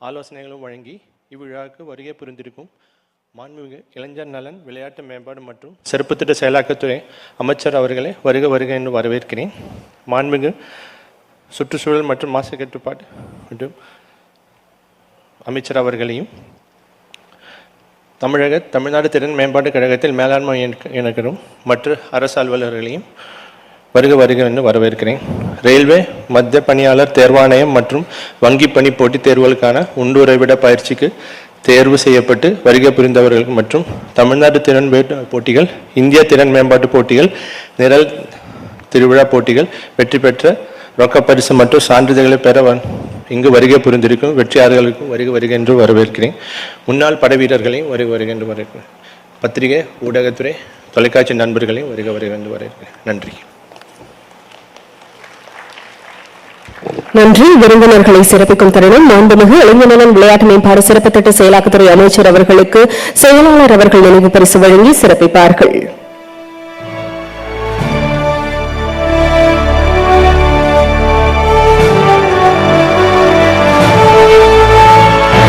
ஆலோசனைகளும் வழங்கி இவ்விழாவுக்கு வருகை புரிந்திருக்கும் மாண்புமிகு இளைஞர் நலன் விளையாட்டு மேம்பாடு மற்றும் சிறப்பு திட்ட செயலாக்கத்துறை அமைச்சர் அவர்களை வருக வருக என்று வரவேற்கிறேன். மாண்புமிகு சுற்றுச்சூழல் மற்றும் மாசு கட்டுப்பாடு மற்றும் அமைச்சர் அவர்களையும் தமிழக தமிழ்நாடு திறன் மேம்பாட்டு கழகத்தில் மேலாண்மை இயக்க- மற்ற அரசு அலுவலர்களையும் வருக வருக என்று வரவேற்கிறேன். ரயில்வே மத்திய பணியாளர் தேர்வாணையம் மற்றும் வங்கி பணி போட்டித் தேர்வுகளுக்கான உண்டுரைவிட பயிற்சிக்கு தேர்வு செய்யப்பட்டு வருகை புரிந்தவர்களுக்கு மற்றும் தமிழ்நாடு திறன் போட்டிகள் இந்திய திறன் மேம்பாட்டு போட்டிகள் நிரல் திருவிழா போட்டிகள் வெற்றி பெற்ற ரொக்கப்பரிசு மற்றும் சான்றிதழ்களை பெற இங்கு வருகை புரிந்திருக்கும் வெற்றியாளர்களுக்கும் வருக வருக என்று வரவேற்கிறேன். முன்னாள் படை வீரர்களையும் வருக வருக என்று வரவேற்கிறேன். பத்திரிகை ஊடகத்துறை தொலைக்காட்சி நண்பர்களையும் வருக வருக என்று வரவேற்கிறேன். நன்றி. நன்றி. விருந்தினர்களை சிறப்பிக்கும் தருணம். மாண்புமிகு இளைஞநலன் விளையாட்டு மேம்பாடு சிறப்பு திட்ட செயலாக்கத்துறை அமைச்சர் அவர்களுக்கு செயலாளர் அவர்கள் நினைவு பரிசு வழங்கி சிறப்பிப்பார்கள்.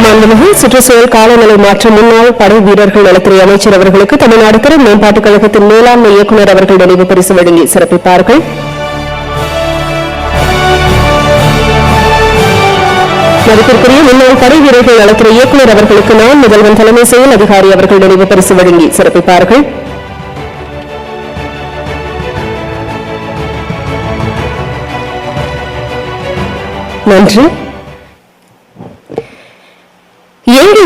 மாண்புமிகு சுற்றுச்சூழல் காலநிலை மாற்ற முன்னாள் படை வீரர்கள் நலத்துறை அமைச்சர் அவர்களுக்கு தமிழ்நாடு திறன் மேம்பாட்டுக் கழகத்தின் மேலாண்மை இயக்குநர் அவர்கள் நினைவு பரிசு வழங்கி சிறப்பிப்பார்கள். மதிப்பிற்குரிய முன்னாள் படை வீரர்கள் அழைக்கிற இயக்குநர் அவர்களுக்கு நான் முதல்வன் தலைமை செயல் அதிகாரி அவர்கள் நினைவு பரிசு வழங்கி சிறப்பிப்பார்கள். நன்றி.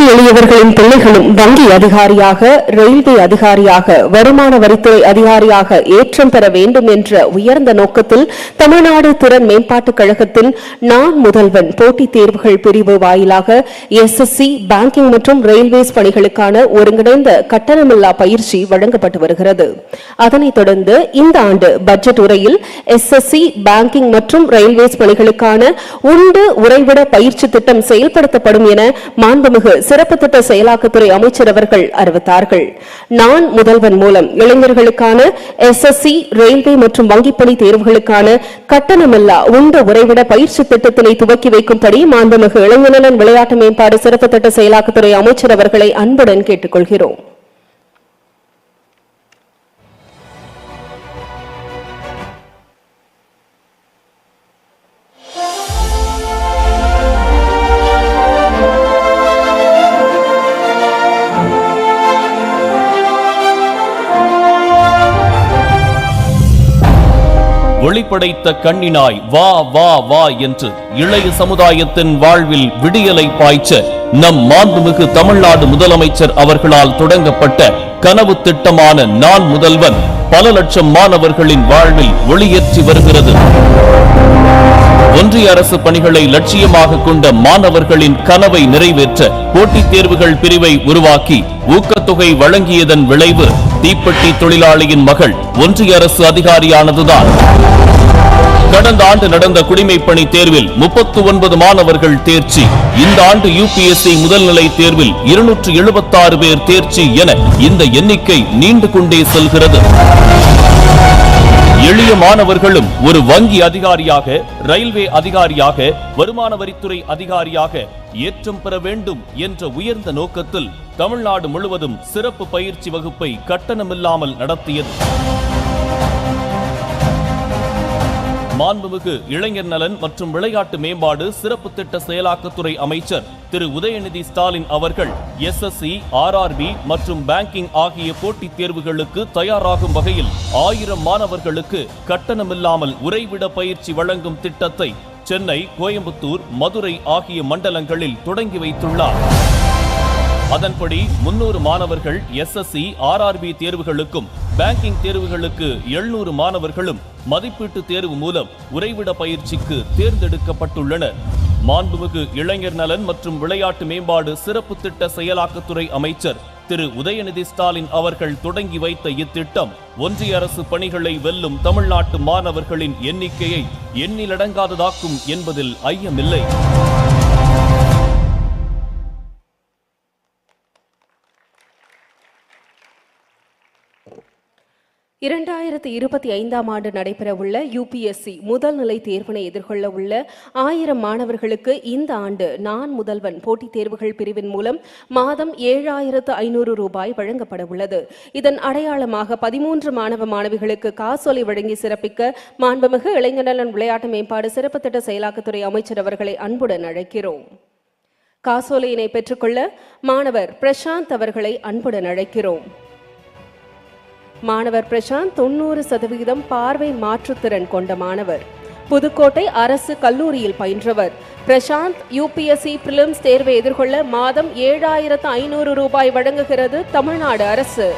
ஏழை எளியவர்களின் பிள்ளைகளும் வங்கி அதிகாரியாக ரயில்வே அதிகாரியாக வருமான வரித்துறை அதிகாரியாக ஏற்றம் பெற வேண்டும் என்ற உயர்ந்த நோக்கத்தில் தமிழ்நாடு திறன் மேம்பாட்டுக் கழகத்தின் நான் முதல்வன் போட்டித் தேர்வுகள் பிரிவு வாயிலாக எஸ்எஸ்சி பேங்கிங் மற்றும் ரயில்வேஸ் பணிகளுக்கான ஒருங்கிணைந்த கட்டணமில்லா பயிற்சி வழங்கப்பட்டு வருகிறது. அதனைத் தொடர்ந்து இந்த ஆண்டு பட்ஜெட் உரையில் எஸ்எஸ்சி பேங்கிங் மற்றும் ரயில்வேஸ் பணிகளுக்கான உண்டு உறைவிட பயிற்சி திட்டம் செயல்படுத்தப்படும் என மாண்புமிகு சிறப்பு திட்ட செயலாக்கத்துறை அமைச்சர் அவர்கள் அறிவித்தார்கள். நான் முதல்வன் மூலம் இளைஞர்களுக்கான எஸ்எஸ்சி ரயில்வே மற்றும் வங்கிப்பணி தேர்வுகளுக்கான கட்டணமில்லா உண்டு உறைவிட பயிற்சி திட்டத்தினை துவக்கி வைக்கும்படி மாண்புமிகு இளைஞநலன் விளையாட்டு மேம்பாடு சிறப்பு திட்ட செயலாக்கத்துறை அமைச்சர் அவர்களை அன்புடன் கேட்டுக்கொள்கிறோம். படைத்த கண்ணினாய் வா வா வா என்று இளைய சமுதாயத்தின் வாழ்வில் விடியலை பாய்ச்ச நம் மாண்புமிகு தமிழ்நாடு முதலமைச்சர் அவர்களால் தொடங்கப்பட்ட கனவு திட்டமான நான் முதல்வன் பல லட்சம் மாணவர்களின் வாழ்வில் ஒளியேற்றி வருகிறது. ஒன்றிய அரசு பணிகளை லட்சியமாக கொண்ட மாணவர்களின் கனவை நிறைவேற்ற போட்டித் தேர்வுகள் பிரிவை உருவாக்கி ஊக்கத்தொகை வழங்கியதன் விளைவு தீப்பெட்டி தொழிலாளியின் மகள் ஒன்றிய அரசு அதிகாரியானதுதான். கடந்த ஆண்டு நடந்த குடிமை பணி தேர்வில் முப்பத்து ஒன்பது மாணவர்கள் தேர்ச்சி. இந்த ஆண்டு யுபிஎஸ்சி முதல்நிலை தேர்வில் இருநூற்று எழுபத்தாறு பேர் தேர்ச்சி என இந்த எண்ணிக்கை நீண்டு கொண்டே செல்கிறது. எளிய மாணவர்களும் ஒரு வங்கி அதிகாரியாக ரயில்வே அதிகாரியாக வருமான வரித்துறை அதிகாரியாக ஏற்றம் பெற வேண்டும் என்ற உயர்ந்த நோக்கத்தில் தமிழ்நாடு முழுவதும் சிறப்பு பயிற்சி வகுப்பை கட்டணமில்லாமல் நடத்தியது. மாண்புமிகு இளைஞர் நலன் மற்றும் விளையாட்டு மேம்பாடு சிறப்பு திட்ட செயலாக்கத்துறை அமைச்சர் திரு உதயநிதி ஸ்டாலின் அவர்கள் எஸ்எஸ்சி ஆர்ஆர்பி மற்றும் பேங்கிங் ஆகிய போட்டித் தேர்வுகளுக்கு தயாராகும் வகையில் ஆயிரம் மாணவர்களுக்கு கட்டணமில்லாமல் உறைவிட பயிற்சி வழங்கும் திட்டத்தை சென்னை கோயம்புத்தூர் மதுரை ஆகிய மண்டலங்களில் தொடங்கி வைத்துள்ளார். அதன்படி முன்னூறு மாணவர்கள் எஸ்எஸ்சி ஆர்ஆர்பி தேர்வுகளுக்கும் பேங்கிங் தேர்வுகளுக்கு எழுநூறு மாணவர்களும் மதிப்பீட்டு தேர்வு மூலம் உறைவிட பயிற்சிக்கு தேர்ந்தெடுக்கப்பட்டுள்ளனர். மாண்புமிகு இளைஞர் நலன் மற்றும் விளையாட்டு மேம்பாடு சிறப்பு திட்ட செயலாக்கத்துறை அமைச்சர் திரு. உதயநிதி ஸ்டாலின் அவர்கள் தொடங்கி வைத்த இத்திட்டம் ஒன்றிய அரசு பணிகளை வெல்லும் தமிழ்நாட்டு மாணவர்களின் எண்ணிக்கையை எண்ணிலடங்காததாக்கும் என்பதில் ஐயமில்லை. இரண்டாயிரத்தி இருபத்தி ஐந்தாம் ஆண்டு நடைபெறவுள்ள யுபிஎஸ்சி முதல் நிலை தேர்வினை எதிர்கொள்ள உள்ள ஆயிரம் மாணவர்களுக்கு இந்த ஆண்டு நான் முதல்வன் போட்டித் தேர்வுகள் பிரிவின் மூலம் மாதம் ஏழாயிரத்து ஐநூறு ரூபாய் வழங்கப்பட உள்ளது. இதன் அடையாளமாக பதிமூன்று மாணவ மாணவிகளுக்கு காசோலை வழங்கி சிறப்பிக்க மாண்புமிகு இளைஞர் விளையாட்டு மேம்பாடு சிறப்பு திட்ட செயலாக்கத்துறை அமைச்சர் அவர்களை அன்புடன் அழைக்கிறோம். காசோலையினை பெற்றுக்கொள்ள மாணவர் பிரசாந்த் அவர்களை அன்புடன் அழைக்கிறோம். மாணவர் பிரசாந்த் தொண்ணூறு சதவிகிதம் பார்வை மாற்றுத்திறன் கொண்ட மாணவர். புதுக்கோட்டை அரசு கல்லூரியில் பயின்றவர். பிரசாந்த் யூபிஎஸ்சி பிலிம்ஸ் தேர்வை எதிர்கொள்ள மாதம் ஏழாயிரத்து ஐநூறு ரூபாய் வழங்குகிறது தமிழ்நாடு அரசு.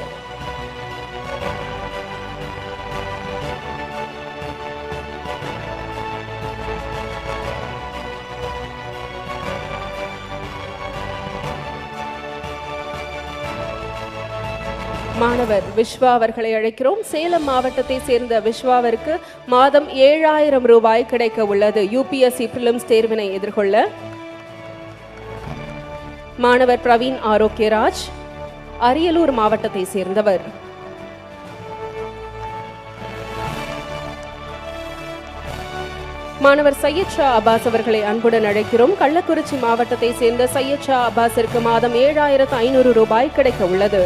மாணவர் விஸ்வா அவர்களை அழைக்கிறோம். சேலம் மாவட்டத்தை சேர்ந்த விஸ்வாவிற்கு மாதம் ஏழாயிரம் ரூபாய் கிடைக்க உள்ளது. யூபிஎஸ்சி பிலிம்ஸ் தேர்வினை எதிர்கொள்ள மாணவர் பிரவீன் ஆரோக்கியராஜ் அரியலூர் மாவட்டத்தை சேர்ந்தவர். மாணவர் சையத் ஷா அபாஸ் அவர்களை அன்புடன் அழைக்கிறோம். கள்ளக்குறிச்சி மாவட்டத்தை சேர்ந்த சையத் ஷா அபாஸிற்கு மாதம் ஏழாயிரத்து ஐநூறு ரூபாய் கிடைக்க உள்ளது.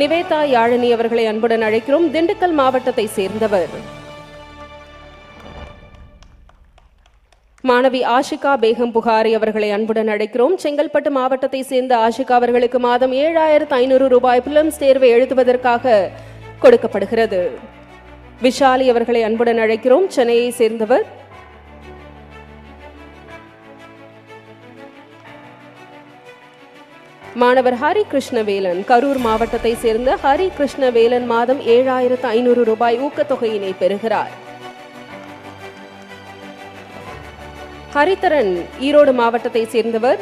நிவேதா யாழினி அவர்களை அன்புடன் அழைக்கிறோம். திண்டுக்கல் மாவட்டத்தை சேர்ந்தவர். மாணவி ஆஷிகா பேகம் புகாரி அவர்களை அன்புடன் அழைக்கிறோம். செங்கல்பட்டு மாவட்டத்தை சேர்ந்த ஆஷிகா அவர்களுக்கு மாதம் ஏழாயிரத்து ஐநூறு ரூபாய் பிலிம்ஸ் தேர்வை எழுதுவதற்காக கொடுக்கப்படுகிறது. விஷாலி அவர்களை அன்புடன் அழைக்கிறோம். சென்னையை சேர்ந்தவர். மாணவர் ஹரி கிருஷ்ணவேலன் கரூர் மாவட்டத்தை சேர்ந்த ஹரி கிருஷ்ணவேலன் மாதம் ஏழாயிரத்து ஐநூறு ரூபாய் ஊக்கத்தொகையினை பெறுகிறார். ஹரிதரன் ஈரோடு மாவட்டத்தை சேர்ந்தவர்.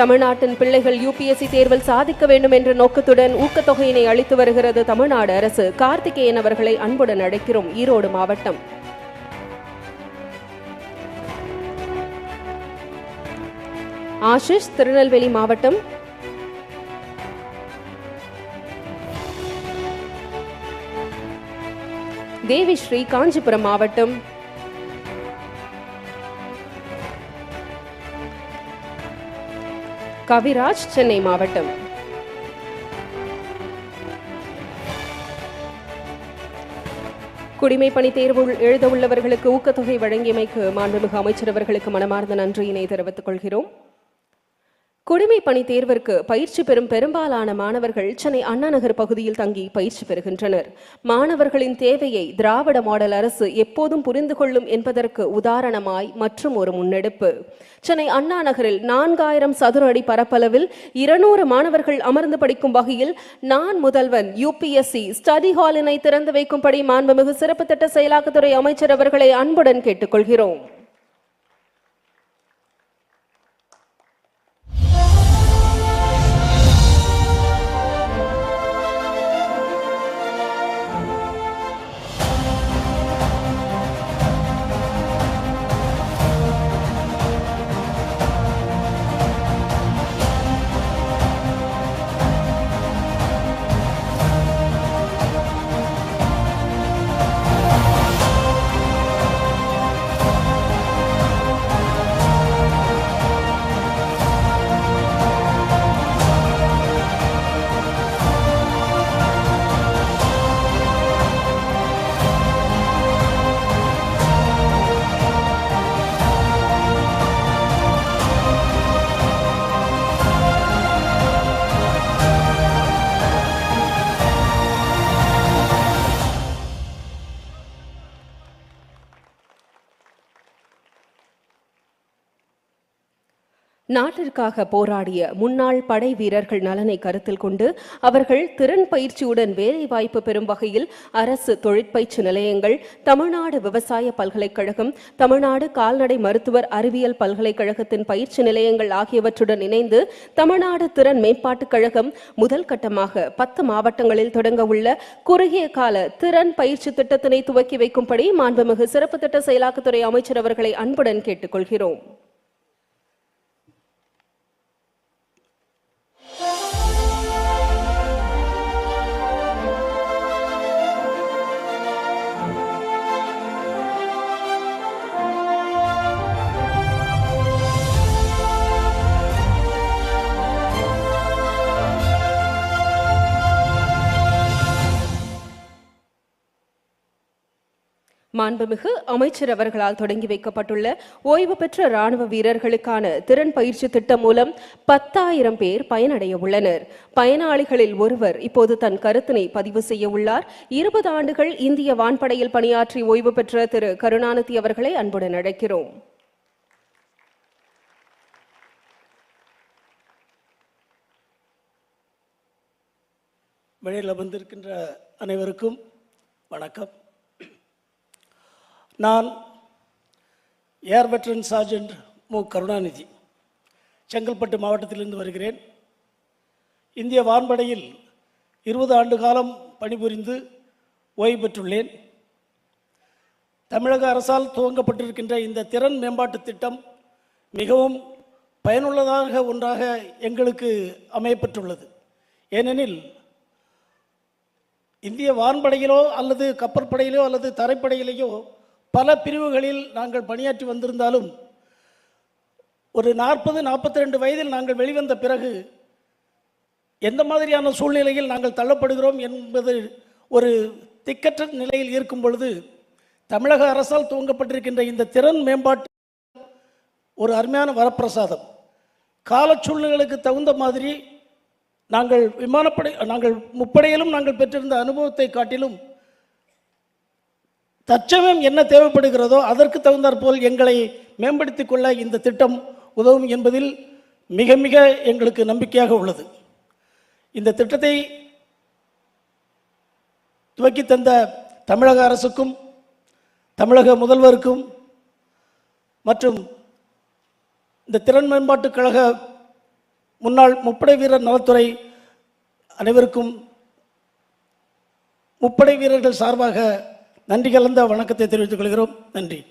தமிழ்நாட்டின் பிள்ளைகள் யூபிஎஸ்சி தேர்வில் சாதிக்க வேண்டும் என்ற நோக்கத்துடன் ஊக்கத்தொகையினை அளித்து வருகிறது தமிழ்நாடு அரசு. கார்த்திகேயன் அவர்களை அன்புடன் அழைக்கிறோம். ஈரோடு மாவட்டம். ஆஷிஷ் திருநெல்வேலி மாவட்டம். தேவிஸ்ரீ காஞ்சிபுரம் மாவட்டம். கவிராஜ் சென்னை மாவட்டம். குடிமை பணி தேர்வு எழுத உள்ளவர்களுக்கு ஊக்கத்தொகை வழங்கியமைக்கு மாண்புமிகு அமைச்சர் அவர்களுக்கு மனமார்ந்த நன்றியினை தெரிவித்துக் கொள்கிறோம். குடிமை பணி தேர்விற்கு பயிற்சி பெறும் பெரும்பாலான மாணவர்கள் சென்னை அண்ணா நகர் பகுதியில் தங்கி பயிற்சி பெறுகின்றனர். மாணவர்களின் தேவையை திராவிட மாடல் அரசு எப்போதும் புரிந்து கொள்ளும் என்பதற்கு உதாரணமாய் மற்றும் ஒரு முன்னெடுப்பு. சென்னை அண்ணா நகரில் நான்காயிரம் சதுர அடி பரப்பளவில் இருநூறு மாணவர்கள் அமர்ந்து படிக்கும் வகையில் நான் முதல்வன் யூபிஎஸ்சி ஸ்டடி ஹாலினை திறந்து வைக்கும்படி மாண்புமிகு சிறப்பு திட்ட செயலாக்கத்துறை அமைச்சர் அவர்களை அன்புடன் கேட்டுக்கொள்கிறோம். நாட்டிற்காக போராடிய முன்னாள் படை வீரர்கள் நலனை கருத்தில் கொண்டு அவர்கள் திறன் பயிற்சியுடன் வேலைவாய்ப்பு பெறும் வகையில் அரசு தொழிற்பயிற்சி நிலையங்கள் தமிழ்நாடு விவசாய பல்கலைக்கழகம் தமிழ்நாடு கால்நடை மருத்துவர் அறிவியல் பல்கலைக்கழகத்தின் பயிற்சி நிலையங்கள் ஆகியவற்றுடன் இணைந்து தமிழ்நாடு திறன் மேம்பாட்டுக் கழகம் முதல் கட்டமாக பத்து மாவட்டங்களில் தொடங்க உள்ள குறுகிய கால திறன் பயிற்சி திட்டத்தினை துவக்கி வைக்கும்படி மாண்புமிகு சிறப்பு திட்ட செயலாக்கத்துறை அமைச்சர் அவர்களை அன்புடன் கேட்டுக்கொள்கிறோம். மாண்புமிகு அமைச்சர் அவர்களால் தொடங்கி வைக்கப்பட்டுள்ள ஓய்வு பெற்ற ராணுவ வீரர்களுக்கான திறன் பயிற்சி திட்டம் மூலம் பத்தாயிரம் பேர் பயனடைய உள்ளனர். பயனாளிகளில் ஒருவர் இப்போது தன் கருத்தினை பதிவு செய்ய உள்ளார். இருபது ஆண்டுகள் இந்திய வான்படையில் பணியாற்றி ஓய்வு பெற்ற திரு கருணாநிதி அவர்களை அன்புடன் அழைக்கிறோம். வெளியில் வந்திருக்கின்ற அனைவருக்கும் வணக்கம். நான் ஏர் வெட்ரன் சார்ஜென்ட் மு. கருணாநிதி செங்கல்பட்டு மாவட்டத்திலிருந்து வருகிறேன். இந்திய வான்படையில் இருபது ஆண்டு காலம் பணிபுரிந்து ஓய்வு பெற்றுள்ளேன். தமிழக அரசால் துவங்கப்பட்டிருக்கின்ற இந்த திறன் மேம்பாட்டு திட்டம் மிகவும் பயனுள்ளதாக ஒன்றாக எங்களுக்கு அமையப்பட்டுள்ளது ஏனெனில் இந்திய வான்படையிலோ அல்லது கப்பற்படையிலோ அல்லது தரைப்படையிலேயோ பல பிரிவுகளில் நாங்கள் பணியாற்றி வந்திருந்தாலும் ஒரு நாற்பது நாற்பத்தி ரெண்டு வயதில் நாங்கள் வெளிவந்த பிறகு எந்த மாதிரியான சூழ்நிலையில் நாங்கள் தள்ளப்படுகிறோம் என்பது ஒரு திக்கற்ற நிலையில் இருக்கும் பொழுது தமிழக அரசால் துவங்கப்பட்டிருக்கின்ற இந்த திறன் மேம்பாட்டு ஒரு அருமையான வரப்பிரசாதம். கால சூழ்நிலைகளுக்கு தகுந்த மாதிரி நாங்கள் விமானப்படை நாங்கள் முப்படையிலும் நாங்கள் பெற்றிருந்த அனுபவத்தை காட்டிலும் தற்சமயம் என்ன தேவைப்படுகிறதோ அதற்கு தகுந்தாற்போல் எங்களை மேம்படுத்திக் கொள்ள இந்த திட்டம் உதவும் என்பதில் மிக மிக எங்களுக்கு நம்பிக்கையாக உள்ளது. இந்த திட்டத்தை துவக்கி தந்த தமிழக அரசுக்கும் தமிழக முதல்வருக்கும் மற்றும் இந்த திறன் மேம்பாட்டுக் கழக முன்னாள் முப்படை வீரர் நலத்துறை அனைவருக்கும் முப்படை வீரர்கள் சார்பாக நன்றி கலந்த வணக்கத்தை தெரிவித்துக் கொள்கிறோம். நன்றி.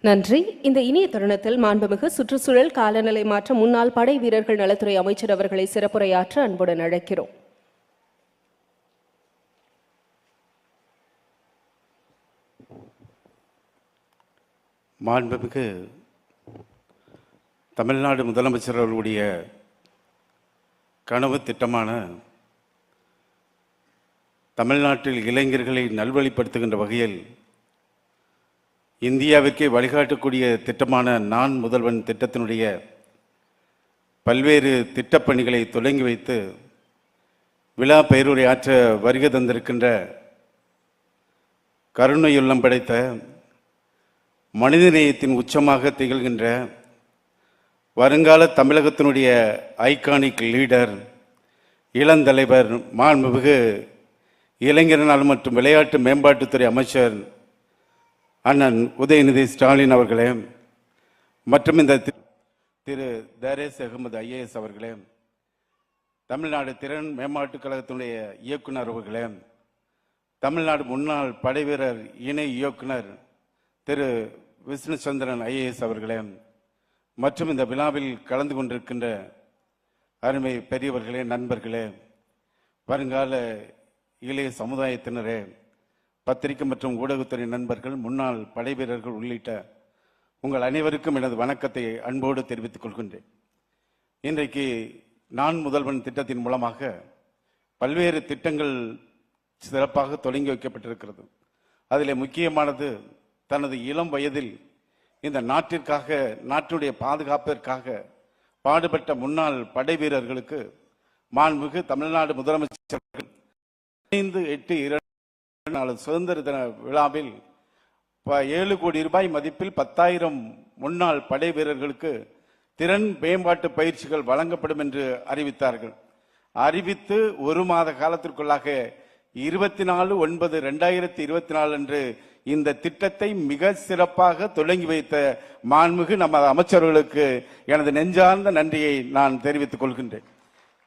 நன்றி. இந்த இனிய தருணத்தில் மாண்புமிகு சுற்றுச்சூழல் காலநிலை மாற்ற முன்னாள் படை வீரர்கள் நலத்துறை அமைச்சர் அவர்களை சிறப்புரையாற்ற அன்புடன் அழைக்கிறோம். மாண்புமிகு தமிழ்நாடு முதலமைச்சர் அவர்களுடைய கனவு திட்டமான தமிழ்நாட்டில் இளைஞர்களை நல்வழிப்படுத்துகின்ற வகையில் இந்தியாவிற்கே வழிகாட்டக்கூடிய திட்டமான நான் முதல்வன் திட்டத்தினுடைய பல்வேறு திட்டப்பணிகளை தொடங்கி வைத்து விழா பெயருரை ஆற்ற வருகை தந்திருக்கின்ற கருணையுள்ளம் படைத்த மனிதநேயத்தின் உச்சமாக திகழ்கின்ற வருங்கால தமிழகத்தினுடைய ஐகானிக் லீடர் இளந்தலைவர் மாண்புமிகு இளைஞர் நலம் மற்றும் விளையாட்டு மேம்பாட்டுத்துறை அமைச்சர் அண்ணன் உதயநிதி ஸ்டாலின் அவர்களே மற்றும் இந்த தி- திரு தரேஸ் அகமது ஐஏஎஸ் அவர்களே தமிழ்நாடு திறன் மேம்பாட்டுக் கழகத்தினுடைய இயக்குனர் அவர்களே தமிழ்நாடு முன்னாள் படைவீரர் இணை இயக்குனர் திரு விஷ்ணுச்சந்திரன் ஐஏஎஸ் அவர்களே மற்றும் இந்த விழாவில் கலந்து கொண்டிருக்கின்ற அருமை பெரியவர்களே நண்பர்களே வருங்கால இளைய சமுதாயத்தினரே பத்திரிகை மற்றும் ஊடகத்துறை நண்பர்கள் முன்னாள் படைவீரர்கள் உள்ளிட்ட உங்கள் அனைவருக்கும் எனது வணக்கத்தை அன்போடு தெரிவித்துக் கொள்கின்றேன். இன்றைக்கு நான் முதல்வன் திட்டத்தின் மூலமாக பல்வேறு திட்டங்கள் சிறப்பாக தொடங்கி வைக்கப்பட்டிருக்கிறது. அதில் முக்கியமானது தனது இளம் வயதில் இந்த நாட்டிற்காக நாட்டுடைய பாதுகாப்பிற்காக பாடுபட்ட முன்னாள் படை வீரர்களுக்கு மாண்புமிகு தமிழ்நாடு முதலமைச்சர் ஐந்து எட்டு இரண்டு நாலு சுதந்திர தின விழாவில் ஏழு கோடி ரூபாய் மதிப்பில் பத்தாயிரம் முன்னாள் படை வீரர்களுக்கு திறன் மேம்பாட்டு பயிற்சிகள் வழங்கப்படும் என்று அறிவித்தார்கள். அறிவித்து ஒரு மாத காலத்திற்குள்ளாக இருபத்தி நாலு ஒன்பது ரெண்டாயிரத்தி இருபத்தி நாலு அன்று இந்த திட்டத்தை மிக சிறப்பாக தொடங்கி வைத்த மாண்புமிகு நமது அமைச்சர்களுக்கு எனது நெஞ்சார்ந்த நன்றியை நான் தெரிவித்துக் கொள்கின்றேன்.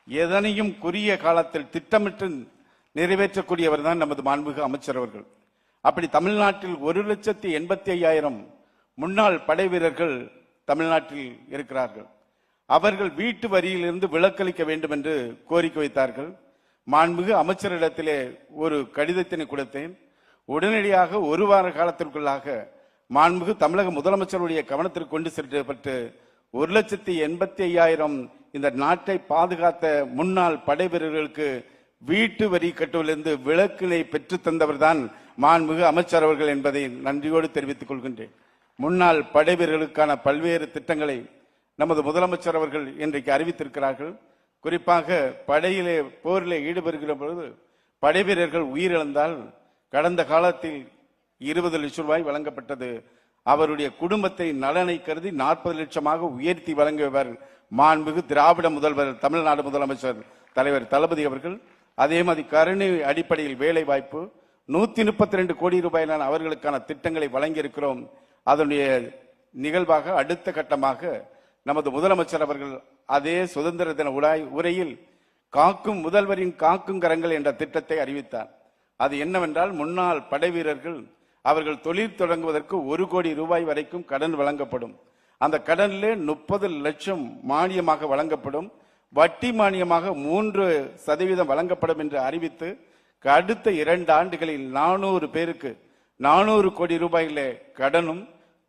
எதனையும் குறுகிய காலத்தில் திட்டமிட்டு நிறைவேற்றக்கூடியவர் தான் நமது மாண்புமிகு அமைச்சர் அவர்கள். அப்படி தமிழ்நாட்டில் ஒரு லட்சத்தி எண்பத்தி ஐயாயிரம் முன்னாள் படை வீரர்கள் தமிழ்நாட்டில் இருக்கிறார்கள். அவர்கள் வீட்டு வரியிலிருந்து விலக்களிக்க வேண்டும் என்று கோரிக்கை வைத்தார்கள். மாண்புமிகு அமைச்சரிடத்திலே ஒரு கடிதத்தினை கொடுத்தேன். உடனடியாக ஒரு வார காலத்திற்குள்ளாக மாண்புமிகு தமிழக முதலமைச்சருடைய கவனத்திற்கு கொண்டு செல்லப்பட்டு ஒரு லட்சத்தி எண்பத்தி ஐயாயிரம் இந்த நாட்டை பாதுகாத்த முன்னாள் படை வீரர்களுக்கு வீட்டு வரி கட்டுவதிலிருந்து விலக்கினை பெற்றுத் தந்தவர்தான் மாண்புமிகு அமைச்சர் அவர்கள் என்பதை நன்றியோடு தெரிவித்துக் கொள்கின்றேன். முன்னாள் படைவீரர்களுக்கான பல்வேறு திட்டங்களை நமது முதலமைச்சர் அவர்கள் இன்றைக்கு அறிவித்திருக்கிறார்கள். குறிப்பாக படையிலே போரிலே ஈடுபடுகிற பொழுது படைவீரர்கள் உயிரிழந்தால் கடந்த காலத்தில் இருபது லட்சம் ரூபாய் வழங்கப்பட்டது. அவருடைய குடும்பத்தை நலனை கருதி நாற்பது லட்சமாக உயர்த்தி வழங்கியவர் மாண்புமிகு திராவிட முதல்வர் தமிழ்நாடு முதலமைச்சர் தலைவர் தளபதி அவர்கள். அதே மாதிரி கருணை அடிப்படையில் வேலை வாய்ப்பு நூற்றி முப்பத்தி ரெண்டு கோடி ரூபாயிலான அவர்களுக்கான திட்டங்களை வழங்கியிருக்கிறோம். அதனுடைய நிகழ்வாக அடுத்த கட்டமாக நமது முதலமைச்சர் அவர்கள் அதே சுதந்திர தின உலாய் உரையில் காக்கும் முதல்வரின் காக்கும் கரங்கள் என்ற திட்டத்தை அறிவித்தார். அது என்னவென்றால் முன்னாள் படை வீரர்கள் அவர்கள் தொழில் தொடங்குவதற்கு ஒரு கோடி ரூபாய் வரைக்கும் கடன் வழங்கப்படும். அந்த கடனிலே முப்பது லட்சம் மானியமாக வழங்கப்படும். வட்டி மானியமாக மூன்று சதவீதம் வழங்கப்படும் என்று அறிவித்து அடுத்த இரண்டு ஆண்டுகளில் நானூறு பேருக்கு நானூறு கோடி ரூபாயிலே கடனும்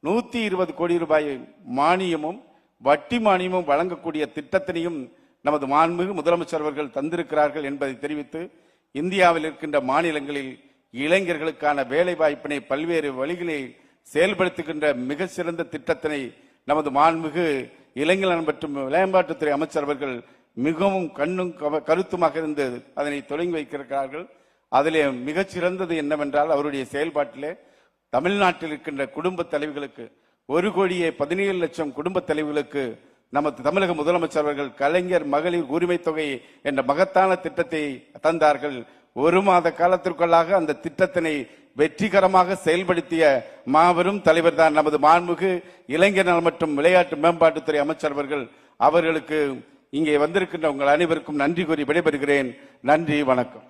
நூத்தி இருபது கோடி ரூபாய் மானியமும் வட்டி மானியமும் வழங்கக்கூடிய திட்டத்தினையும் நமது மாண்புமிகு முதலமைச்சர் அவர்கள் தந்திருக்கிறார்கள் என்பதை தெரிவித்து இந்தியாவில் இருக்கின்ற மாநிலங்களில் இளைஞர்களுக்கான வேலை வாய்ப்பினை பல்வேறு வழிகளில் செயல்படுத்துகின்ற மிக சிறந்த திட்டத்தினை நமது மாண்புமிகு இளைஞர் மற்றும் விளையாட்டுத்துறை அமைச்சர் அவர்கள் மிகவும் கண்ணும் கவ- கருத்துமாக இருந்து அதனை தொடங்கி வைக்கிறார்கள். அதிலே மிகச்சிறந்தது என்னவென்றால் அவருடைய செயல்பாட்டிலே தமிழ்நாட்டில் இருக்கின்ற குடும்ப தலைவிகளுக்கு ஒரு கோடியே பதினேழு லட்சம் குடும்ப தலைவிகளுக்கு நமது தமிழக முதலமைச்சர் அவர்கள் கலைஞர் மகளிர் உரிமை தொகை என்ற மகத்தான திட்டத்தை தந்தார்கள். ஒரு மாத காலத்திற்குள்ளாக அந்த திட்டத்தினை வெற்றிகரமாக செயல்படுத்திய மாபெரும் தலைவர் தான் நமது மாண்புகு இளைஞர் மற்றும் விளையாட்டு மேம்பாட்டுத்துறை அமைச்சர் அவர்கள். அவர்களுக்கு இங்கே வந்திருக்கின்ற உங்கள் அனைவருக்கும் நன்றி கூறி விடைபெறுகிறேன். நன்றி வணக்கம்.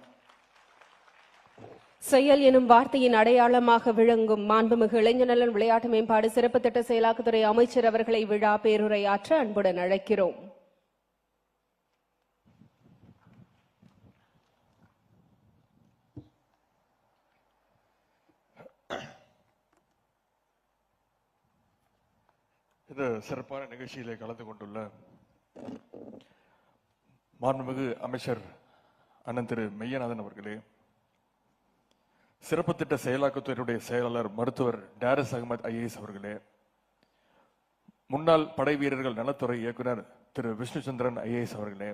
செயல் எனும் வார்த்தையின் அடையாளமாக விளங்கும் மாண்புமிகு இளைஞநலன் விளையாட்டு மேம்பாடு சிறப்பு திட்ட செயலாக்கத்துறை அமைச்சர் அவர்களை விழா பேருரையாற்ற அன்புடன் அழைக்கிறோம். இந்த சிறப்பான நிகழ்ச்சியிலே கலந்து கொண்டுள்ள மாண்புமிகு அமைச்சர் அண்ணன் திரு மெய்யநாதன் அவர்களே சிறப்பு திட்ட செயலாக்கத்துறையுடைய செயலாளர் மருத்துவர் டேரஸ் அகமது ஐஏஎஸ் அவர்களே முன்னாள் படை வீரர்கள் நலத்துறை இயக்குனர் திரு விஷ்ணுச்சந்திரன் ஐஏஎஸ் அவர்களே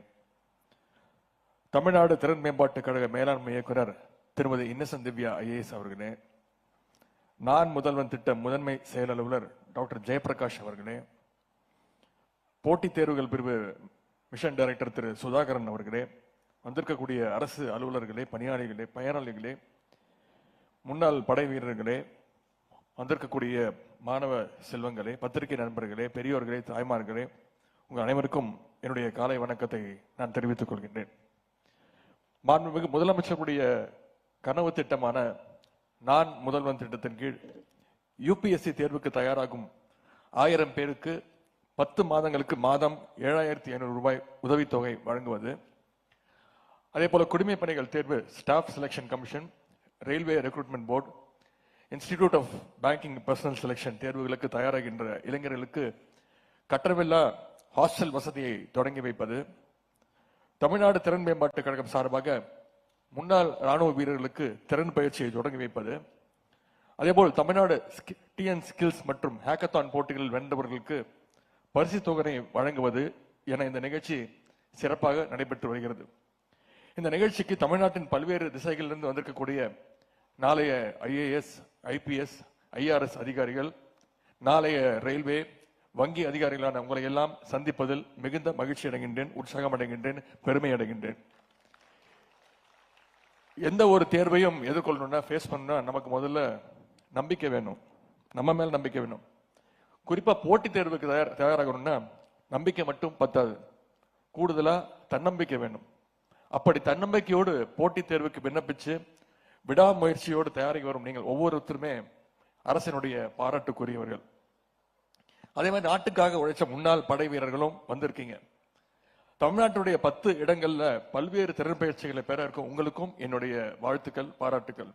தமிழ்நாடு திறன் மேம்பாட்டு கழக மேலாண்மை இயக்குனர் திருமதி இன்னசன் திவ்யா ஐஏஎஸ் அவர்களே நான் முதல்வன் திட்ட முதன்மை செயல் அலுவலர் டாக்டர் ஜெயபிரகாஷ் அவர்களே போட்டித் தேர்வுகள் பிரிவு மிஷன் டைரக்டர் திரு சுதாகரன் அவர்களே வந்திருக்கக்கூடிய அரசு அலுவலர்களே பணியாளிகளே பயனாளிகளே முன்னாள் படை வீரர்களே வந்திருக்கக்கூடிய மாணவ செல்வங்களே பத்திரிகை நண்பர்களே பெரியோர்களே தாய்மார்களே உங்கள் அனைவருக்கும் என்னுடைய காலை வணக்கத்தை நான் தெரிவித்துக் கொள்கின்றேன். மாண்புமிகு முதலமைச்சருடைய கனவு திட்டமான நான் முதல்வன் திட்டத்தின் கீழ் யூபிஎஸ்சி தேர்வுக்கு தயாராகும் ஆயிரம் பேருக்கு பத்து மாதங்களுக்கு மாதம் ஏழாயிரத்தி ஐநூறு ரூபாய் உதவித்தொகை வழங்குவது. அதே போல குடிமை பணிகள் தேர்வு staff selection commission railway recruitment board institute of banking personnel selection தேர்வுகளுக்கு தயாராகின்ற இளைஞர்களுக்கு கட்டரவில்லா ஹாஸ்டல் வசதியை தொடங்கி வைப்பது. தமிழ்நாடு திறன் மேம்பாட்டுக் கழகம் சார்பாக முன்னாள் ராணுவ வீரர்களுக்கு திறன் பயிற்சியை தொடங்கி வைப்பது. அதேபோல் தமிழ்நாடு டிஎன் ஸ்கில்ஸ் மற்றும் ஹேக்கத்தான் போட்டிகளில் வென்றவர்களுக்கு பரிசு தொகை வழங்குவது என இந்த நிகழ்ச்சி சிறப்பாக நடைபெற்று வருகிறது. இந்த நிகழ்ச்சிக்கு தமிழ்நாட்டின் பல்வேறு திசைகளிலிருந்து வந்திருக்கக்கூடிய நாளைய ஐஏஎஸ் ஐபிஎஸ் ஐஆர்எஸ் அதிகாரிகள் நாளைய ரயில்வே வங்கி அதிகாரிகளான உங்களை எல்லாம் சந்திப்பதில் மிகுந்த மகிழ்ச்சி அடைகின்றேன் உற்சாகம் அடைகின்றேன் பெருமை அடைகின்றேன். எந்த ஒரு தேர்வையும் எதிர்கொள்ளணும்னா ஃபேஸ் பண்ணணும்னா நமக்கு முதல்ல நம்பிக்கை வேணும். நம்ம மேல் நம்பிக்கை வேணும். குறிப்பா போட்டித் தேர்வுக்கு தயார் தயாராகணும்னா நம்பிக்கை மட்டும் பத்தாது. கூடுதலா தன்னம்பிக்கை வேணும். அப்படி தன்னம்பிக்கையோடு போட்டித் தேர்வுக்கு விண்ணப்பிச்சு விடாமுயற்சியோடு தயாரிக்க வரும் நீங்கள் ஒவ்வொருத்தருமே அரசினுடைய பாராட்டுக்குரியவர்கள். அதே மாதிரி நாட்டுக்காக உழைச்ச முன்னாள் படை வீரர்களும் வந்திருக்கீங்க. தமிழ்நாட்டுடைய பத்து இடங்கள்ல பல்வேறு திறன் பயிற்சிகளை பெற இருக்கும் உங்களுக்கும் என்னுடைய வாழ்த்துக்கள் பாராட்டுக்கள்.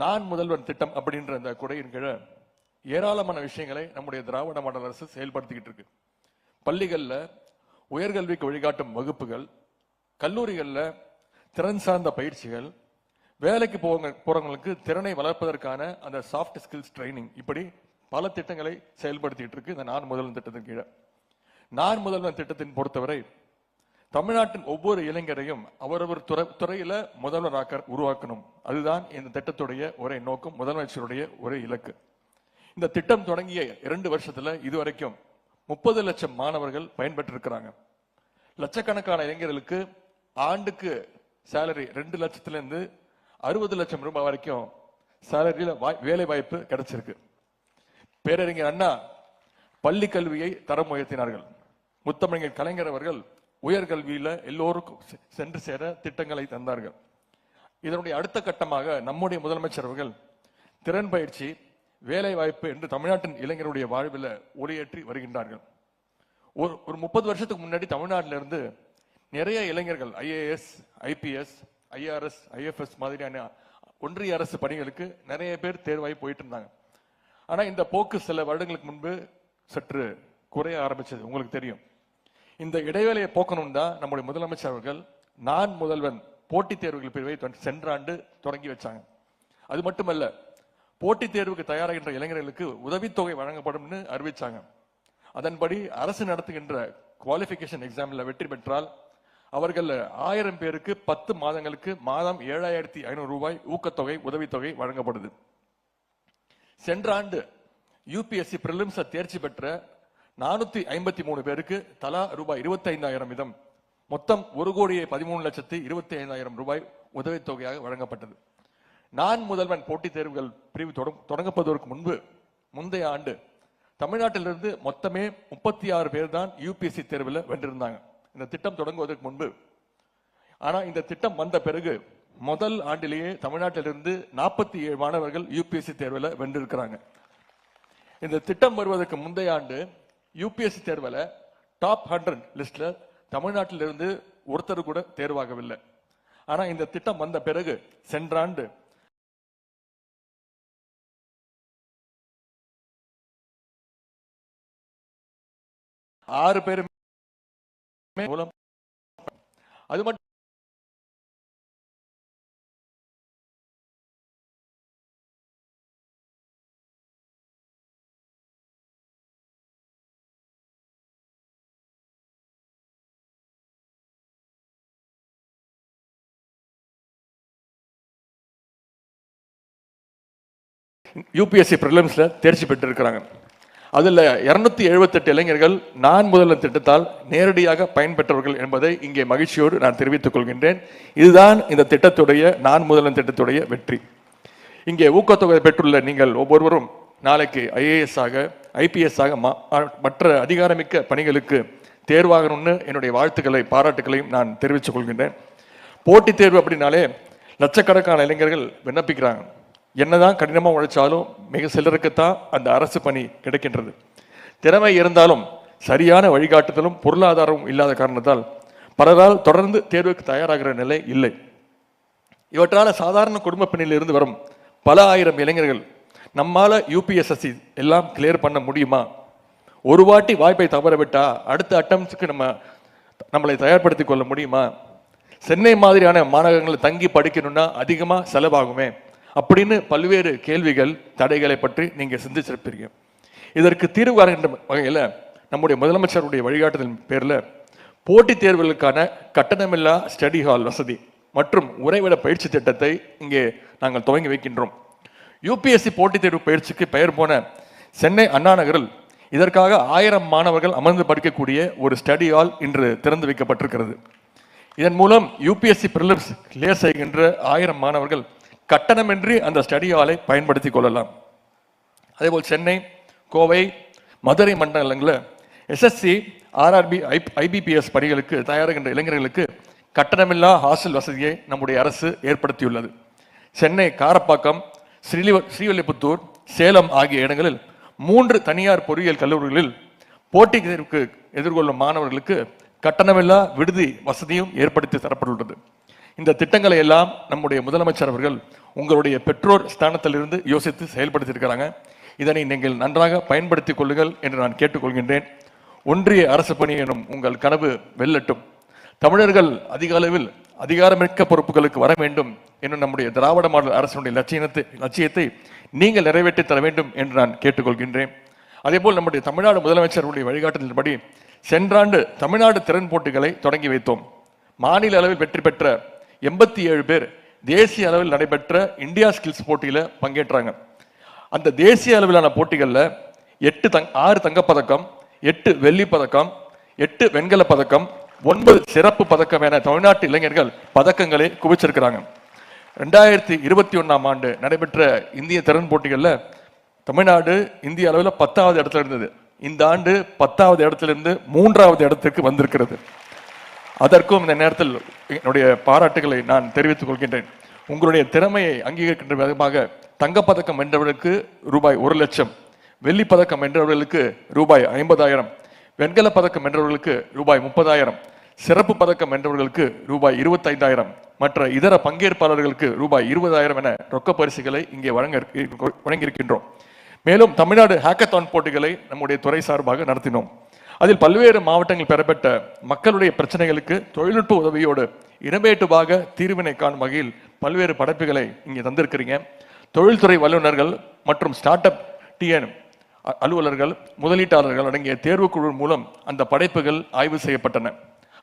நான் முதல்வன் திட்டம் அப்படின்ற அந்த குடையின் கீழ ஏராளமான விஷயங்களை நம்முடைய திராவிட மாடல் அரசு செயல்படுத்திக்கிட்டு இருக்கு. பள்ளிகளில் உயர்கல்விக்கு வழிகாட்டும் வகுப்புகள் கல்லூரிகளில் திறன் சார்ந்த பயிற்சிகள் வேலைக்கு போவங்க போகிறவங்களுக்கு திறனை வளர்ப்பதற்கான அந்த சாஃப்ட் ஸ்கில்ஸ் ட்ரைனிங் இப்படி பல திட்டங்களை செயல்படுத்திட்டு இருக்கு இந்த நான் முதல்வன் திட்டத்தின் கீழே. நான் முதல்வன் திட்டத்தின் பொறுத்தவரை தமிழ்நாட்டின் ஒவ்வொரு இளைஞரையும் அவரவர் துறை துறையில முதல்வராக்க உருவாக்கணும். அதுதான் இந்த திட்டத்துடைய ஒரே நோக்கம் முதலமைச்சருடைய ஒரே இலக்கு. இந்த திட்டம் தொடங்கிய இரண்டு வருஷத்துல இதுவரைக்கும் முப்பது லட்சம் மாணவர்கள் பயன்பெற்றிருக்கிறாங்க. லட்சக்கணக்கான இளைஞர்களுக்கு ஆண்டுக்கு சேலரி ரெண்டு லட்சத்திலேருந்து அறுபது லட்சம் ரூபாய் வரைக்கும் சேலரியில் வேலை வாய்ப்பு கிடைச்சிருக்கு. பேரறிஞர் அண்ணா பள்ளி கல்வியை தரம் உயர்த்தினார்கள். முத்தமிழர் கலைஞர் அவர்கள் உயர்கல்வியில் எல்லோருக்கும் செ- சென்று சேர திட்டங்களை தந்தார்கள். இதனுடைய அடுத்த கட்டமாக நம்முடைய முதலமைச்சர் அவர்கள் திறன் பயிற்சி வேலை வாய்ப்பு என்று தமிழ்நாட்டின் இளைஞருடைய வாழ்வில் ஒளியேற்றி வருகின்றார்கள். ஒரு ஒரு முப்பது வருஷத்துக்கு முன்னாடி தமிழ்நாட்டிலிருந்து நிறைய இளைஞர்கள் ஐஏஎஸ் ஐபிஎஸ் ஐஆர்எஸ் ஐஎஃப்எஸ் மாதிரியான ஒன்றிய அரசு பணிகளுக்கு நிறைய பேர் தேர்வாகி போயிட்டு இருந்தாங்க. ஆனால் இந்த போக்கு சில வருடங்களுக்கு முன்பு சற்று குறைய ஆரம்பிச்சது உங்களுக்கு தெரியும். இந்த இடைவேளையை போக்கணும் தான் நம்முடைய முதலமைச்சர் அவர்கள் நான் முதல்வன் போட்டித் தேர்வுகள் பிரிவை சென்ற ஆண்டு தொடங்கி வச்சாங்க. அது மட்டுமல்ல போட்டித் தேர்வுக்கு தயாராகின்ற இளைஞர்களுக்கு உதவித்தொகை வழங்கப்படும்னு அறிவிச்சாங்க. அதன்படி அரசு நடத்துகின்ற குவாலிஃபிகேஷன் எக்ஸாமில் வெற்றி பெற்றால் அவர்கள் ஆயிரம் பேருக்கு பத்து மாதங்களுக்கு மாதம் ஏழாயிரத்தி ஐநூறு ரூபாய் ஊக்கத்தொகை உதவித்தொகை வழங்கப்படுது. சென்ற ஆண்டு யூபிஎஸ்சி பிரிலிம்ஸ் தேர்ச்சி பெற்ற நானூத்தி ஐம்பத்தி மூணு பேருக்கு தலா ரூபாய் இருபத்தி ஐந்தாயிரம் வீதம். மொத்தம் ஒரு கோடியே பதிமூணு லட்சத்தி இருபத்தி ஐந்தாயிரம் ரூபாய் உதவித்தொகையாக வழங்கப்பட்டது. நான் முதல்வன் போட்டித் தேர்வுகள் பிரிவு தொடங்கப்படுவதற்கு முன்பு முந்தைய ஆண்டு தமிழ்நாட்டிலிருந்து மொத்தமே முப்பத்தி ஆறு பேர் தான் யூபிஎஸ்சி தேர்வில் வென்றிருந்தாங்க. இந்த திட்டம் தொடங்குவதற்கு முன்பு. ஆனால் இந்த திட்டம் வந்த பிறகு முதல் ஆண்டிலேயே தமிழ்நாட்டிலிருந்து நாற்பத்தி ஏழு மாணவர்கள் யூபிஎஸ்சி தேர்வில் வென்றிருக்கிறாங்க. இந்த திட்டம் வருவதற்கு முந்தைய ஆண்டு யூபிஎஸ்சி தேர்வில் டாப் ஹண்ட்ரட் லிஸ்ட்ல தமிழ்நாட்டிலிருந்து ஒருத்தர் கூட தேர்வாகவில்லை. ஆனா இந்த திட்டம் வந்த பிறகு சென்ற ஆண்டு ஆறு பேருமே மூலம் அது மட்டும் யூபிஎஸ்சி ப்ரிலிம்ஸில் தேர்ச்சி பெற்றிருக்கிறாங்க. அதில் இரநூத்தி எழுபத்தெட்டு இளைஞர்கள் நான் முதல்வன் திட்டத்தால் நேரடியாக பயன்பெற்றவர்கள் என்பதை இங்கே மகிழ்ச்சியோடு நான் தெரிவித்துக் கொள்கின்றேன். இதுதான் இந்த திட்டத்துடைய நான் முதல்வன் திட்டத்துடைய வெற்றி. இங்கே ஊக்கத்தொகை பெற்றுள்ள நீங்கள் ஒவ்வொருவரும் நாளைக்கு ஐஏஎஸ் ஆக ஐபிஎஸ் ஆக ம- மற்ற அதிகாரமிக்க பணிகளுக்கு தேர்வாகணும்னு என்னுடைய வாழ்த்துக்களை பாராட்டுகளையும் நான் தெரிவித்துக் கொள்கின்றேன். போட்டித் தேர்வு அப்படின்னாலே லட்சக்கணக்கான இளைஞர்கள் விண்ணப்பிக்கிறாங்க. என்னதான் கடினமாக உழைச்சாலும் மிக சிலருக்குத்தான் அந்த அரசு பணி கிடைக்கின்றது. திறமை இருந்தாலும் சரியான வழிகாட்டுதலும் பொருளாதாரமும் இல்லாத காரணத்தால் பலரால் தொடர்ந்து தேர்வுக்கு தயாராகிற நிலை இல்லை. இவற்றால் சாதாரண குடும்ப பெண்ணில் வரும் பல ஆயிரம் இளைஞர்கள் நம்மால் யூபிஎஸ்எஸ்சி எல்லாம் கிளியர் பண்ண முடியுமா? ஒரு வாட்டி வாய்ப்பை தவறவிட்டா அடுத்த அட்டம்ஸுக்கு நம்ம நம்மளை தயார்படுத்திக் கொள்ள முடியுமா? சென்னை மாதிரியான மாநகரங்களில் தங்கி படிக்கணும்னா அதிகமாக செலவாகுமே. அப்படின்னு பல்வேறு கேள்விகள் தடைகளை பற்றி நீங்கள் சிந்திச்சிருப்பீங்க இதற்கு தீர்வு காண்கின்ற வகையில் நம்முடைய முதலமைச்சருடைய வழிகாட்டுதலின் பேரில் போட்டித் தேர்வுகளுக்கான கட்டணமில்லா ஸ்டடி ஹால் வசதி மற்றும் உறைவிட பயிற்சி திட்டத்தை இங்கே நாங்கள் துவங்கி வைக்கின்றோம். யூபிஎஸ்சி போட்டித் தேர்வு பயிற்சிக்கு பெயர் போன சென்னை அண்ணா நகரில் இதற்காக ஆயிரம் மாணவர்கள் அமர்ந்து படிக்கக்கூடிய ஒரு ஸ்டடி ஹால் இன்று திறந்து வைக்கப்பட்டிருக்கிறது. இதன் மூலம் யூபிஎஸ்சி பிரிலிம்ஸ் கிளியர் செய்கின்ற ஆயிரம் மாணவர்கள் கட்டணமின்றி அந்த ஸ்டடி ஹாலை பயன்படுத்தி கொள்ளலாம். அதேபோல் சென்னை கோவை மதுரை மண்டலங்களில் எஸ்எஸ்சி ஆர்ஆர்பி ஐ ஐபிபிஎஸ் பணிகளுக்கு தயாராகின்ற இளைஞர்களுக்கு கட்டணமில்லா ஹாஸ்டல் வசதியை நம்முடைய அரசு ஏற்படுத்தியுள்ளது. சென்னை காரப்பாக்கம் ஸ்ரீலிவ ஸ்ரீவில்லிபுத்தூர் சேலம் ஆகிய இடங்களில் மூன்று தனியார் பொறியியல் கல்லூரிகளில் போட்டி தேர்வுக்கு எதிர்கொள்ளும் மாணவர்களுக்கு கட்டணமில்லா விடுதி வசதியும் ஏற்படுத்தி தரப்பட்டுள்ளது. இந்த திட்டங்களை எல்லாம் நம்முடைய முதலமைச்சர் அவர்கள் உங்களுடைய பெற்றோர் ஸ்தானத்திலிருந்து யோசித்து செயல்படுத்தியிருக்கிறாங்க. இதனை நீங்கள் நன்றாக பயன்படுத்திக் கொள்ளுங்கள் என்று நான் கேட்டுக்கொள்கின்றேன். ஒன்றிய அரசு பணி எனும் உங்கள் கனவு வெல்லட்டும். தமிழர்கள் அதிக அளவில் அதிகாரமிக்க பொறுப்புகளுக்கு வர வேண்டும் என்று நம்முடைய திராவிட மாடல் அரசினுடைய லட்சியத்தை லட்சியத்தை நீங்கள் நிறைவேற்றி தர வேண்டும் என்று நான் கேட்டுக்கொள்கின்றேன். அதேபோல் நம்முடைய தமிழ்நாடு முதலமைச்சருடைய வழிகாட்டுதலின்படி சென்றாண்டு தமிழ்நாடு திறன் போட்டிகளை தொடங்கி வைத்தோம். மாநில அளவில் வெற்றி பெற்ற எண்பத்தி ஏழு பேர் தேசிய அளவில் நடைபெற்ற இந்தியா ஸ்கில்ஸ் போட்டியில் பங்கேற்றாங்க. அந்த தேசிய அளவிலான போட்டிகளில் எட்டு தங் ஆறு தங்கப்பதக்கம் எட்டு வெள்ளி பதக்கம் எட்டு வெண்கல பதக்கம் ஒன்பது சிறப்பு பதக்கம் என தமிழ்நாட்டு இளைஞர்கள் பதக்கங்களை குவிச்சிருக்கிறாங்க. ரெண்டாயிரத்தி இருபத்தி ஒன்றாம் ஆண்டு நடைபெற்ற இந்திய திறன் போட்டிகளில் தமிழ்நாடு இந்திய அளவில் பத்தாவது இடத்துல இருந்தது. இந்த ஆண்டு பத்தாவது இடத்திலிருந்து மூன்றாவது இடத்திற்கு வந்திருக்கிறது. அதற்கும் இந்த நேரத்தில் என்னுடைய பாராட்டுகளை நான் தெரிவித்துக் கொள்கின்றேன். உங்களுடைய திறமையை அங்கீகரிக்கின்ற விதமாக தங்கப்பதக்கம் வென்றவர்களுக்கு ரூபாய் ஒரு லட்சம் வெள்ளிப் பதக்கம் வென்றவர்களுக்கு ரூபாய் ஐம்பதாயிரம் வெண்கலப் பதக்கம் வென்றவர்களுக்கு ரூபாய் முப்பதாயிரம் சிறப்பு பதக்கம் வென்றவர்களுக்கு ரூபாய் இருபத்தைந்தாயிரம் மற்ற இதர பங்கேற்பாளர்களுக்கு ரூபாய் இருபதாயிரம் என ரொக்க பரிசுகளை இங்கே வழங்க வழங்கியிருக்கின்றோம். மேலும் தமிழ்நாடு ஹேக்கத்தான் போட்டிகளை நம்முடைய துறை சார்பாக நடத்தினோம். அதில் பல்வேறு மாவட்டங்கள் பெறப்பட்ட மக்களுடைய பிரச்சனைகளுக்கு தொழில்நுட்ப உதவியோடு இனவேட்டுவாக தீர்வினை காணும் வகையில் பல்வேறு படைப்புகளை இங்கே தந்திருக்கிறீங்க. தொழில்துறை வல்லுநர்கள் மற்றும் ஸ்டார்ட் அப் டிஎன் அலுவலர்கள் முதலீட்டாளர்கள் அடங்கிய தேர்வுக்குழு மூலம் அந்த படைப்புகள் ஆய்வு செய்யப்பட்டன.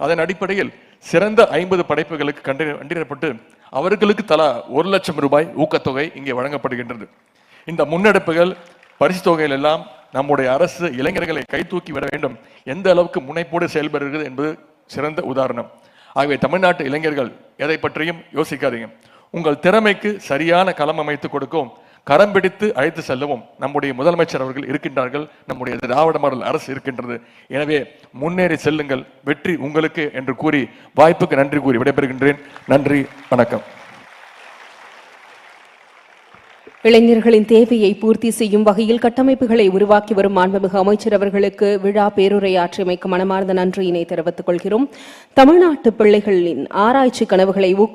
அதன் அடிப்படையில் சிறந்த ஐம்பது படைப்புகளுக்கு கண்டி கண்டிடப்பட்டு அவர்களுக்கு தலா ஒரு லட்சம் ரூபாய் ஊக்கத்தொகை இங்கே வழங்கப்படுகின்றது. இந்த முன்னெடுப்புகள் பரிசு தொகைகள் எல்லாம் நம்முடைய அரசு இளைஞர்களை கை தூக்கி விட வேண்டும். எந்த அளவுக்கு முனைப்போடு செயல்படுகிறது என்பது சிறந்த உதாரணம். ஆகவே தமிழ்நாட்டு இளைஞர்கள் எதை பற்றியும் யோசிக்காதீங்க. உங்கள் திறமைக்கு சரியான களம் அமைத்து கொடுக்கவும் கரம் பிடித்து அழைத்து செல்லவும் நம்முடைய முதலமைச்சர் அவர்கள் இருக்கின்றார்கள். நம்முடைய திராவிட மாடல் அரசு இருக்கின்றது. எனவே முன்னேறி செல்லுங்கள். வெற்றி உங்களுக்கு என்று கூறி வாய்ப்புக்கு நன்றி கூறி விடைபெறுகின்றேன். நன்றி. வணக்கம். இளைஞர்களின் தேவையை பூர்த்தி செய்யும் வகையில் கட்டமைப்புகளை உருவாக்கி வரும் மாண்புமிகு அமைச்சர் அவர்களுக்கு விழா பேருரையாற்றியமைக்கு மனமார்ந்த நன்றியினை தெரிவித்துக் கொள்கிறோம். தமிழ்நாட்டு பிள்ளைகளின் ஆராய்ச்சி கனவுகளை ஊக்க